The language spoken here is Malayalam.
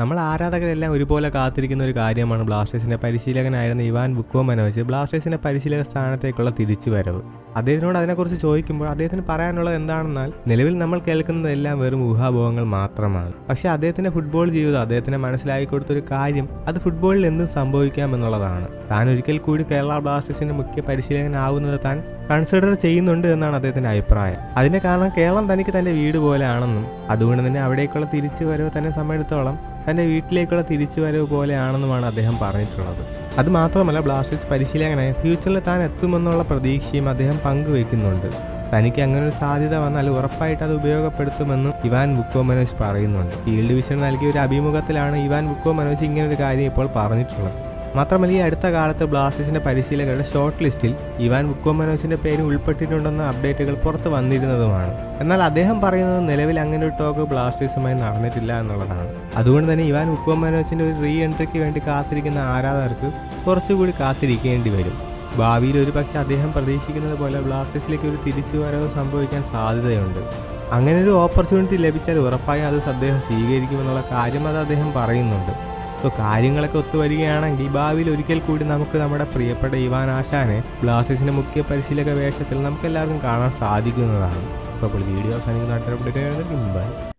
നമ്മൾ ആരാധകരെല്ലാം ഒരുപോലെ കാത്തിരിക്കുന്ന ഒരു കാര്യമാണ് ബ്ലാസ്റ്റേഴ്സിന്റെ പരിശീലകനായിരുന്ന ഇവാൻ ബുക്കോ മനോജ്. ബ്ലാസ്റ്റേഴ്സിന്റെ പരിശീലക സ്ഥാനത്തേക്കുള്ള തിരിച്ചുവരവ്. അദ്ദേഹത്തിനോട് അതിനെക്കുറിച്ച് ചോദിക്കുമ്പോൾ അദ്ദേഹത്തിന് പറയാനുള്ളത് എന്താണെന്നാൽ നിലവിൽ നമ്മൾ കേൾക്കുന്നതെല്ലാം വെറും ഊഹാഭോഹങ്ങൾ മാത്രമാണ്. പക്ഷേ അദ്ദേഹത്തിന്റെ ഫുട്ബോൾ ജീവിതം അദ്ദേഹത്തിന് മനസ്സിലാക്കി കൊടുത്തൊരു കാര്യം അത് ഫുട്ബോളിൽ എന്തും സംഭവിക്കാമെന്നുള്ളതാണ് താൻ ഒരിക്കൽ കൂടി കേരള ബ്ലാസ്റ്റേഴ്സിന്റെ മുഖ്യ പരിശീലകനാവുന്നത് താൻ കൺസിഡർ ചെയ്യുന്നുണ്ട് എന്നാണ് അദ്ദേഹത്തിന്റെ അഭിപ്രായം. അതിന്റെ കാരണം കേരളം തനിക്ക് തന്റെ വീട് പോലെയാണെന്നും അതുകൊണ്ട് തന്നെ അവിടേക്കുള്ള തിരിച്ചുവരവ് തന്നെ സമയത്തോളം തന്റെ വീട്ടിലേക്കുള്ള തിരിച്ചു തിരിച്ചുവരവ് പോലെയാണെന്നുമാണ് അദ്ദേഹം പറഞ്ഞിട്ടുള്ളത്. അത് മാത്രമല്ല ബ്ലാസ്റ്റേഴ്സ് പരിശീലകനായി ഫ്യൂച്ചറിൽ താൻ എത്തുമെന്നുള്ള പ്രതീക്ഷയും അദ്ദേഹം പങ്കുവെക്കുന്നുണ്ട് തനിക്ക് അങ്ങനെ ഒരു സാധ്യത വന്നാൽ ഉറപ്പായിട്ട് അത് ഉപയോഗപ്പെടുത്തുമെന്നും ഇവാൻ ബുക്കോ മനോജ് പറയുന്നുണ്ട്. ഫീൽഡ് വിഷൻ നൽകിയ ഒരു അഭിമുഖത്തിലാണ് ഇവാൻ ബുക്കോ മനോജ് ഇങ്ങനൊരു കാര്യം ഇപ്പോൾ പറഞ്ഞിട്ടുള്ളത്. മാത്രമല്ല ഈ അടുത്ത കാലത്ത് ബ്ലാസ്റ്റേഴ്സിന്റെ പരിശീലകരുടെ ഷോർട്ട് ലിസ്റ്റിൽ ഇവാൻ ബുക്കോമനോസിന്റെ പേര് ഉൾപ്പെട്ടിട്ടുണ്ടെന്ന അപ്ഡേറ്റുകൾ പുറത്ത് വന്നിരുന്നതുമാണ്. എന്നാൽ അദ്ദേഹം പറയുന്നത് നിലവിൽ അങ്ങനെ ഒരു ടോക്ക് ബ്ലാസ്റ്റേഴ്സുമായി നടന്നിട്ടില്ല എന്നുള്ളതാണ്. അതുകൊണ്ട് തന്നെ ഇവാൻ ബുക്കോമനോസിന്റെ ഒരു റീ എൻട്രിക്ക് വേണ്ടി കാത്തിരിക്കുന്ന ആരാധകർക്ക് കുറച്ചുകൂടി കാത്തിരിക്കേണ്ടി വരും. ഭാവിയിൽ ഒരു പക്ഷേ അദ്ദേഹം പ്രതീക്ഷിക്കുന്നത് പോലെ ബ്ലാസ്റ്റേഴ്സിലേക്ക് ഒരു തിരിച്ചുവരവ് സംഭവിക്കാൻ സാധ്യതയുണ്ട്. അങ്ങനെ ഒരു ഓപ്പർച്യൂണിറ്റി ലഭിച്ചാൽ ഉറപ്പായും അത് അദ്ദേഹം സ്വീകരിക്കുമെന്നുള്ള കാര്യം അത് അദ്ദേഹം പറയുന്നുണ്ട്. സോ കാര്യങ്ങളൊക്കെ ഒത്തുവരികയാണെങ്കിൽ ഭാവിയിൽ ഒരിക്കൽ കൂടി നമുക്ക് നമ്മുടെ പ്രിയപ്പെട്ട ഇവാൻ ആശാനെ ബ്ലാസ്റ്റേഴ്സിന്റെ മുഖ്യ പരിശീലക വേഷത്തിൽ നമുക്ക് എല്ലാവർക്കും കാണാൻ സാധിക്കുന്നതാണ്. സോ അപ്പോൾ വീഡിയോ അവസാനിക്കുന്ന. അടുത്ത